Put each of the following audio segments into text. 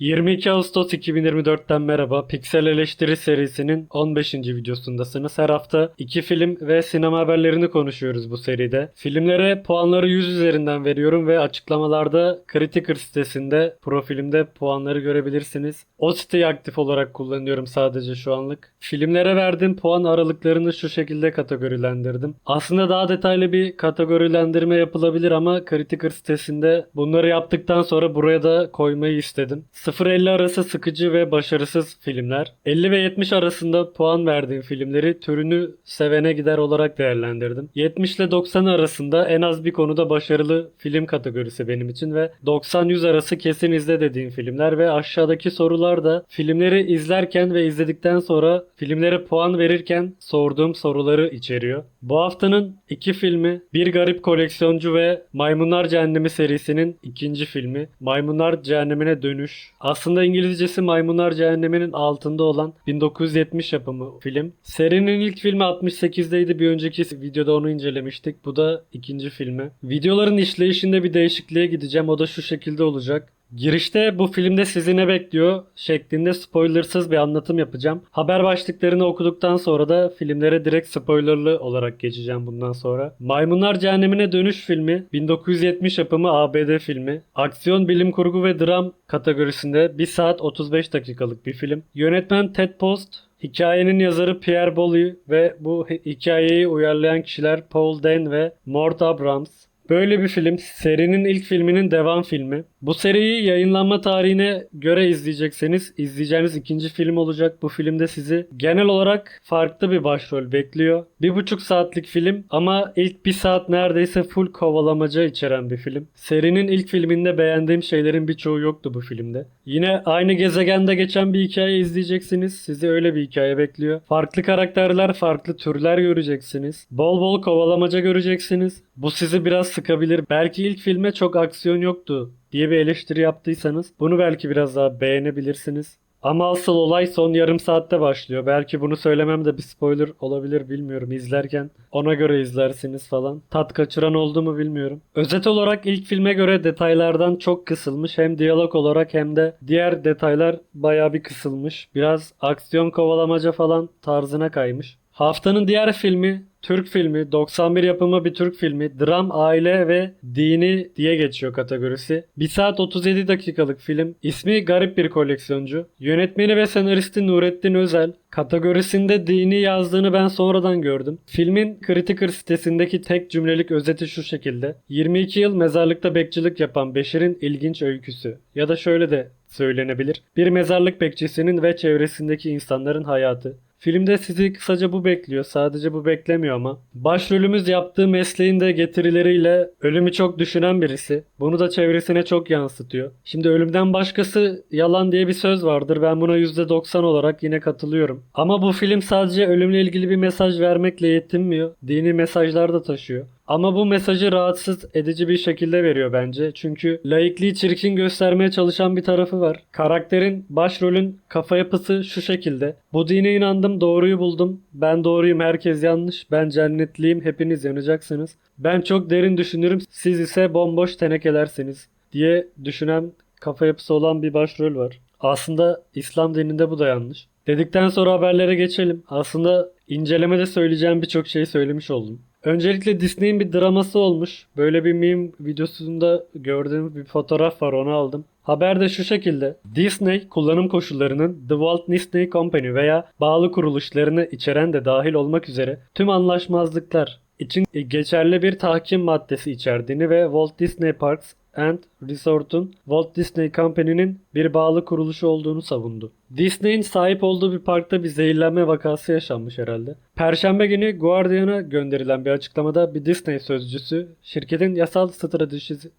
22 Ağustos 2024'ten merhaba. Piksel Eleştiri serisinin 15. videosundasınız. Her hafta iki film ve sinema haberlerini konuşuyoruz bu seride. Filmlere puanları 100 üzerinden veriyorum ve açıklamalarda Criticker sitesinde profilimde puanları görebilirsiniz. O siteyi aktif olarak kullanıyorum sadece şu anlık. Filmlere verdiğim puan aralıklarını şu şekilde kategorilendirdim. Aslında daha detaylı bir kategorilendirme yapılabilir ama Criticker sitesinde bunları yaptıktan sonra buraya da koymayı istedim. 0-50 arası sıkıcı ve başarısız filmler. 50 ve 70 arasında puan verdiğim filmleri türünü sevene gider olarak değerlendirdim. 70 ile 90 arasında en az bir konuda başarılı film kategorisi benim için ve 90-100 arası kesin izle dediğim filmler ve aşağıdaki sorular da filmleri izlerken ve izledikten sonra filmlere puan verirken sorduğum soruları içeriyor. Bu haftanın iki filmi Bir Garip Koleksiyoncu ve Maymunlar Cehennemi serisinin ikinci filmi Maymunlar Cehennemine Dönüş. Aslında İngilizcesi Maymunlar Cehennemi'nin altında olan 1970 yapımı film. Serinin ilk filmi 68'deydi. Bir önceki videoda onu incelemiştik. Bu da ikinci filmi. Videoların işleyişinde bir değişikliğe gideceğim. O da şu şekilde olacak. Girişte bu filmde sizi ne bekliyor şeklinde spoilersız bir anlatım yapacağım. Haber başlıklarını okuduktan sonra da filmlere direkt spoilerlı olarak geçeceğim bundan sonra. Maymunlar Cehennemine Dönüş filmi 1970 yapımı ABD filmi. Aksiyon, bilim kurgu ve dram kategorisinde 1 saat 35 dakikalık bir film. Yönetmen Ted Post, Hikayenin yazarı Pierre Boulez ve bu hi- hikayeyi uyarlayan kişiler Paul Dehn ve Mort Abrams. Böyle bir film serinin ilk filminin devam filmi. Bu seriyi yayınlanma tarihine göre izleyecekseniz izleyeceğiniz ikinci film olacak. Bu filmde sizi genel olarak farklı bir başrol bekliyor. Bir buçuk saatlik film ama ilk bir saat neredeyse full kovalamaca içeren bir film. Serinin ilk filminde beğendiğim şeylerin birçoğu yoktu bu filmde. Yine aynı gezegende geçen bir hikaye izleyeceksiniz. Sizi öyle bir hikaye bekliyor. Farklı karakterler, farklı türler göreceksiniz. Bol bol kovalamaca göreceksiniz. Bu sizi biraz sıkabilir. Belki ilk filme çok aksiyon yoktu diye bir eleştiri yaptıysanız bunu belki biraz daha beğenebilirsiniz. Ama asıl olay son yarım saatte başlıyor. Belki bunu söylemem de bir spoiler olabilir bilmiyorum. İzlerken ona göre izlersiniz falan. Tat kaçıran oldu mu bilmiyorum. Özet olarak ilk filme göre detaylardan çok kısılmış. Hem diyalog olarak hem de diğer detaylar bayağı bir kısılmış. Biraz aksiyon kovalamaca falan tarzına kaymış. Haftanın diğer filmi Türk filmi, 91 yapımı bir Türk filmi, dram, aile ve dini diye geçiyor kategorisi. 1 saat 37 dakikalık film. İsmi garip bir koleksiyoncu. Yönetmeni ve senaristi Nurettin Özel. Kategorisinde dini yazdığını ben sonradan gördüm. Filmin Criticker sitesindeki tek cümlelik özeti şu şekilde. 22 yıl mezarlıkta bekçilik yapan Beşir'in ilginç öyküsü. Ya da şöyle de söylenebilir. Bir mezarlık bekçisinin ve çevresindeki insanların hayatı. Filmde sizi kısaca bu bekliyor. Sadece bu beklemiyor ama. Başrolümüz yaptığı mesleğin de getirileriyle ölümü çok düşünen birisi. Bunu da çevresine çok yansıtıyor. Şimdi ölümden başkası yalan diye bir söz vardır. Ben buna %90 olarak yine katılıyorum. Ama bu film sadece ölümle ilgili bir mesaj vermekle yetinmiyor. Dini mesajlar da taşıyor. Ama bu mesajı rahatsız edici bir şekilde veriyor bence. Çünkü laikliği çirkin göstermeye çalışan bir tarafı var. Karakterin, başrolün kafa yapısı şu şekilde. Bu dine inandım, doğruyu buldum. Ben doğruyum, herkes yanlış. Ben cennetliyim, hepiniz yanacaksınız. Ben çok derin düşünürüm, siz ise bomboş tenekelersiniz diye düşünen kafa yapısı olan bir başrol var. Aslında İslam dininde bu da yanlış. Dedikten sonra haberlere geçelim. Aslında incelemede söyleyeceğim birçok şeyi söylemiş oldum. Öncelikle Disney'in bir draması olmuş. Böyle bir meme videosunda gördüğüm bir fotoğraf var onu aldım. Haber de şu şekilde. Disney kullanım koşullarının The Walt Disney Company veya bağlı kuruluşlarını içeren de dahil olmak üzere tüm anlaşmazlıklar için geçerli bir tahkim maddesi içerdiğini ve Walt Disney Parks and Resort'un Walt Disney Company'nin bir bağlı kuruluşu olduğunu savundu. Disney'in sahip olduğu bir parkta bir zehirlenme vakası yaşanmış herhalde. Perşembe günü Guardian'a gönderilen bir açıklamada bir Disney sözcüsü şirketin yasal stratejisi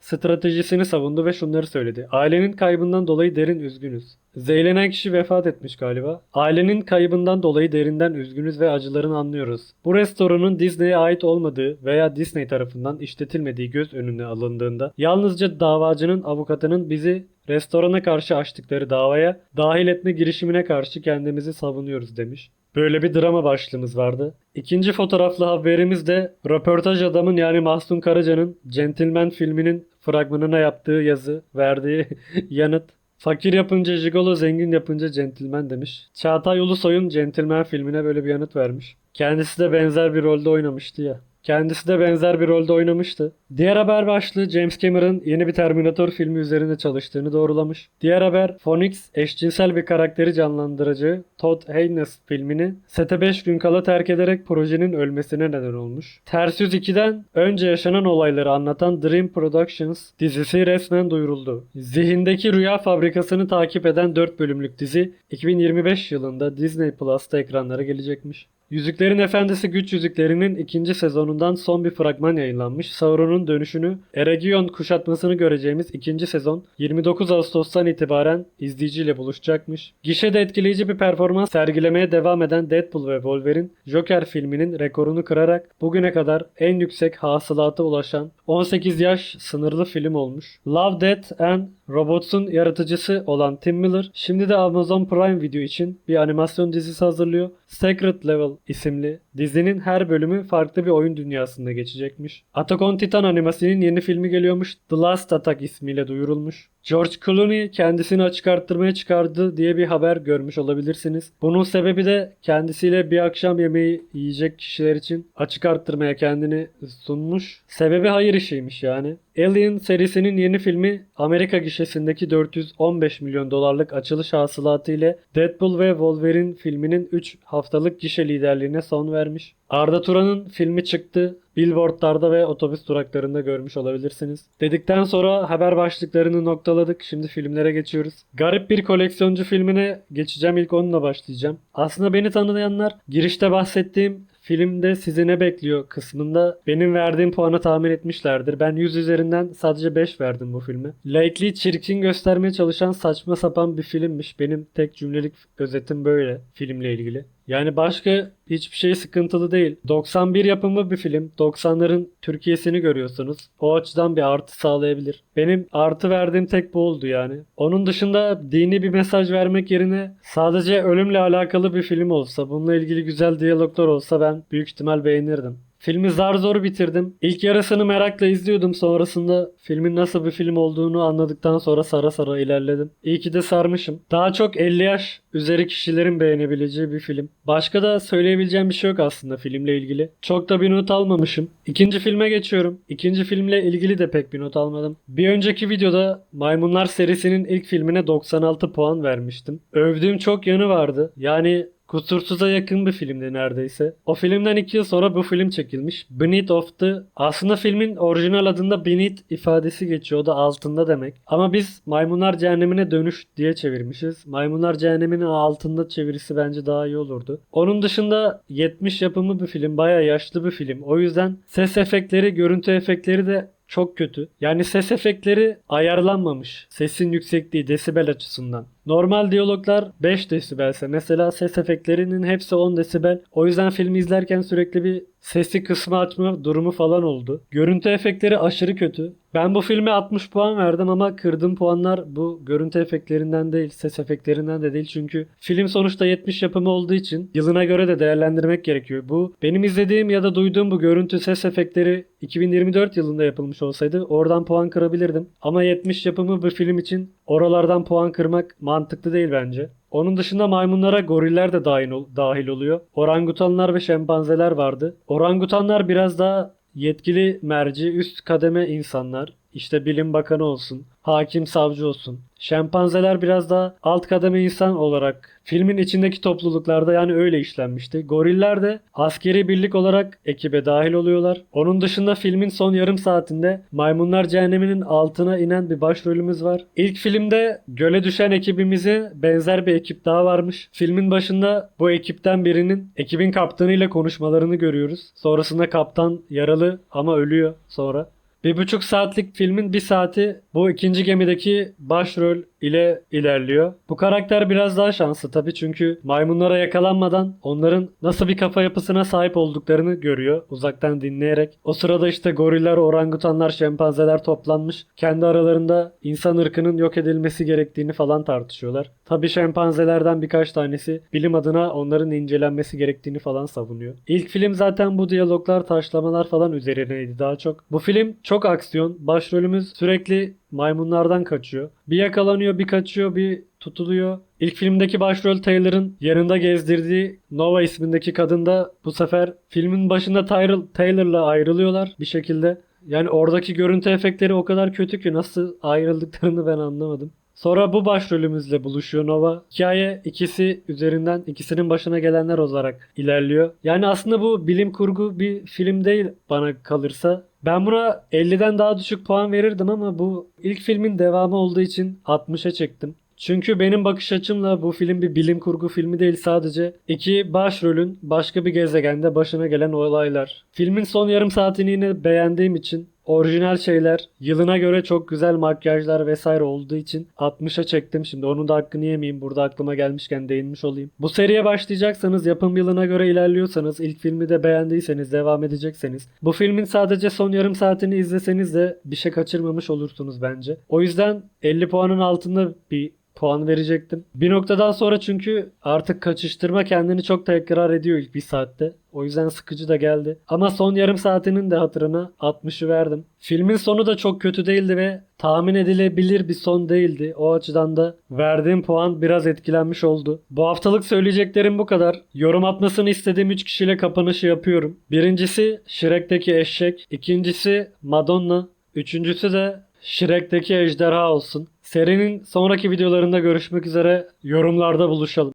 stratejisini savundu ve şunları söyledi. Ailenin kaybından dolayı derin üzgünüz. Zehirlenen kişi vefat etmiş galiba. Ailenin kaybından dolayı derinden üzgünüz ve acılarını anlıyoruz. Bu restoranın Disney'e ait olmadığı veya Disney tarafından işletilmediği göz önüne alındığında yalnızca davacının avukatının bizi restorana karşı açtıkları davaya dahil etme girişimine karşı kendimizi savunuyoruz demiş. Böyle bir drama başlığımız vardı. İkinci fotoğraflı haberimiz de röportaj adamın yani Mahsun Karaca'nın Gentleman filminin fragmanına yaptığı yazı, verdiği yanıt. Fakir yapınca jigolo, zengin yapınca centilmen demiş. Çağatay Ulusoy'un Centilmen filmine böyle bir yanıt vermiş. Kendisi de benzer bir rolde oynamıştı ya. Kendisi de benzer bir rolde oynamıştı. Diğer haber başlığı James Cameron yeni bir Terminator filmi üzerinde çalıştığını doğrulamış. Diğer haber Phoenix eşcinsel bir karakteri canlandıracağı Todd Haynes filmini sete 5 gün kala terk ederek projenin ölmesine neden olmuş. Ters Yüz 2'den önce yaşanan olayları anlatan Dream Productions dizisi resmen duyuruldu. Zihindeki Rüya Fabrikası'nı takip eden 4 bölümlük dizi 2025 yılında Disney Plus'ta ekranlara gelecekmiş. Yüzüklerin Efendisi Güç Yüzüklerinin ikinci sezonundan son bir fragman yayınlanmış. Sauron'un dönüşünü, Eregion kuşatmasını göreceğimiz ikinci sezon 29 Ağustos'tan itibaren izleyiciyle buluşacakmış. Gişede etkileyici bir performans sergilemeye devam eden Deadpool ve Wolverine, Joker filminin rekorunu kırarak bugüne kadar en yüksek hasılata ulaşan 18 yaş sınırlı film olmuş. Love, Death and Robots'un yaratıcısı olan Tim Miller şimdi de Amazon Prime Video için bir animasyon dizisi hazırlıyor. Sacred Level isimli dizinin her bölümü farklı bir oyun dünyasında geçecekmiş. Attack on Titan animasının yeni filmi geliyormuş. The Last Attack ismiyle duyurulmuş. George Clooney kendisini açık arttırmaya çıkardı diye bir haber görmüş olabilirsiniz. Bunun sebebi de kendisiyle bir akşam yemeği yiyecek kişiler için açık arttırmaya kendini sunmuş. Sebebi hayır işiymiş yani. Alien serisinin yeni filmi Amerika gişesindeki 415 milyon dolarlık açılış hasılatı ile Deadpool ve Wolverine filminin 3 haftalık gişe liderliğine son vermiş. Arda Turan'ın filmi çıktı. Billboardlarda ve otobüs duraklarında görmüş olabilirsiniz. Dedikten sonra haber başlıklarını noktaladık. Şimdi filmlere geçiyoruz. Garip bir koleksiyoncu filmine geçeceğim. İlk onunla başlayacağım. Aslında beni tanıyanlar girişte bahsettiğim filmde sizi ne bekliyor kısmında benim verdiğim puanı tahmin etmişlerdir. Ben 100 üzerinden sadece 5 verdim bu filme. Lately çirkin göstermeye çalışan saçma sapan bir filmmiş. Benim tek cümlelik özetim böyle filmle ilgili. Yani başka hiçbir şey sıkıntılı değil. 91 yapımı bir film. 90'ların Türkiye'sini görüyorsunuz. O açıdan bir artı sağlayabilir. Benim artı verdiğim tek bu oldu yani. Onun dışında dini bir mesaj vermek yerine sadece ölümle alakalı bir film olsa, bununla ilgili güzel diyaloglar olsa ben büyük ihtimal beğenirdim. Filmi zar zor bitirdim. İlk yarısını merakla izliyordum. Sonrasında filmin nasıl bir film olduğunu anladıktan sonra sara sara ilerledim. İyi ki de sarmışım. Daha çok 50 yaş üzeri kişilerin beğenebileceği bir film. Başka da söyleyebileceğim bir şey yok aslında filmle ilgili. Çok da bir not almamışım. İkinci filme geçiyorum. İkinci filmle ilgili de pek bir not almadım. Bir önceki videoda Maymunlar serisinin ilk filmine 96 puan vermiştim. Övdüğüm çok yanı vardı. Yani Kusursuza yakın bir filmdi neredeyse. O filmden 2 yıl sonra bu film çekilmiş. Beneath of the... Aslında filmin orijinal adında Beneath ifadesi geçiyor. O da altında demek. Ama biz Maymunlar Cehennemine Dönüş diye çevirmişiz. Maymunlar Cehenneminin altında çevirisi bence daha iyi olurdu. Onun dışında 70 yapımı bir film. Baya yaşlı bir film. O yüzden ses efektleri, görüntü efektleri de çok kötü. Yani ses efektleri ayarlanmamış. Sesin yüksekliği desibel açısından. Normal diyaloglar 5 desibelse mesela ses efektlerinin hepsi 10 desibel. O yüzden filmi izlerken sürekli bir sesi kısmı açma durumu falan oldu. Görüntü efektleri aşırı kötü. Ben bu filme 60 puan verdim ama kırdığım puanlar bu görüntü efektlerinden değil, ses efektlerinden de değil. Çünkü film sonuçta 70 yapımı olduğu için yılına göre de değerlendirmek gerekiyor. Bu benim izlediğim ya da duyduğum bu görüntü ses efektleri 2024 yılında yapılmış olsaydı oradan puan kırabilirdim. Ama 70 yapımı bir film için oralardan puan kırmak mantıklı değil bence. Onun dışında maymunlara goriller de dahil, ol- dahil oluyor. Orangutanlar ve şempanzeler vardı. Orangutanlar biraz daha yetkili merci, üst kademe insanlar. İşte bilim bakanı olsun, hakim savcı olsun. Şempanzeler biraz daha alt kademe insan olarak filmin içindeki topluluklarda yani öyle işlenmişti. Goriller de askeri birlik olarak ekibe dahil oluyorlar. Onun dışında filmin son yarım saatinde Maymunlar Cehennemi'nin altına inen bir başrolümüz var. İlk filmde göle düşen ekibimize benzer bir ekip daha varmış. Filmin başında bu ekipten birinin ekibin kaptanıyla konuşmalarını görüyoruz. Sonrasında kaptan yaralı ama ölüyor sonra. Bir buçuk saatlik filmin bir saati bu ikinci gemideki başrol ile ilerliyor. Bu karakter biraz daha şanslı tabii çünkü maymunlara yakalanmadan onların nasıl bir kafa yapısına sahip olduklarını görüyor uzaktan dinleyerek. O sırada işte goriller, orangutanlar, şempanzeler toplanmış. Kendi aralarında insan ırkının yok edilmesi gerektiğini falan tartışıyorlar. Tabii şempanzelerden birkaç tanesi bilim adına onların incelenmesi gerektiğini falan savunuyor. İlk film zaten bu diyaloglar, taşlamalar falan üzerineydi daha çok. Bu film çok aksiyon. Başrolümüz sürekli maymunlardan kaçıyor. Bir yakalanıyor, bir kaçıyor, bir tutuluyor. İlk filmdeki başrol Taylor'ın yanında gezdirdiği Nova ismindeki kadın da bu sefer filmin başında Taylor'la ayrılıyorlar bir şekilde. Yani oradaki görüntü efektleri o kadar kötü ki nasıl ayrıldıklarını ben anlamadım. Sonra bu başrolümüzle buluşuyor Nova. Hikaye ikisi üzerinden ikisinin başına gelenler olarak ilerliyor. Yani aslında bu bilim kurgu bir film değil bana kalırsa. Ben buna 50'den daha düşük puan verirdim ama bu ilk filmin devamı olduğu için 60'a çektim. Çünkü benim bakış açımla bu film bir bilim kurgu filmi değil sadece iki başrolün başka bir gezegende başına gelen olaylar. Filmin son yarım saatini yine beğendiğim için orijinal şeyler, yılına göre çok güzel makyajlar vesaire olduğu için 60'a çektim. Şimdi onun da hakkını yemeyeyim. Burada aklıma gelmişken değinmiş olayım. Bu seriye başlayacaksanız, yapım yılına göre ilerliyorsanız, ilk filmi de beğendiyseniz, devam edecekseniz, bu filmin sadece son yarım saatini izleseniz de bir şey kaçırmamış olursunuz bence. O yüzden 50 puanın altında bir puan verecektim. Bir noktadan sonra çünkü artık kaçıştırma kendini çok tekrar ediyor ilk bir saatte. O yüzden sıkıcı da geldi. Ama son yarım saatinin de hatırına 60'ı verdim. Filmin sonu da çok kötü değildi ve tahmin edilebilir bir son değildi. O açıdan da verdiğim puan biraz etkilenmiş oldu. Bu haftalık söyleyeceklerim bu kadar. Yorum atmasını istediğim 3 kişiyle kapanışı yapıyorum. Birincisi Shrek'teki eşek. İkincisi Madonna. Üçüncüsü de Shrek'teki ejderha olsun. Serinin sonraki videolarında görüşmek üzere. Yorumlarda buluşalım.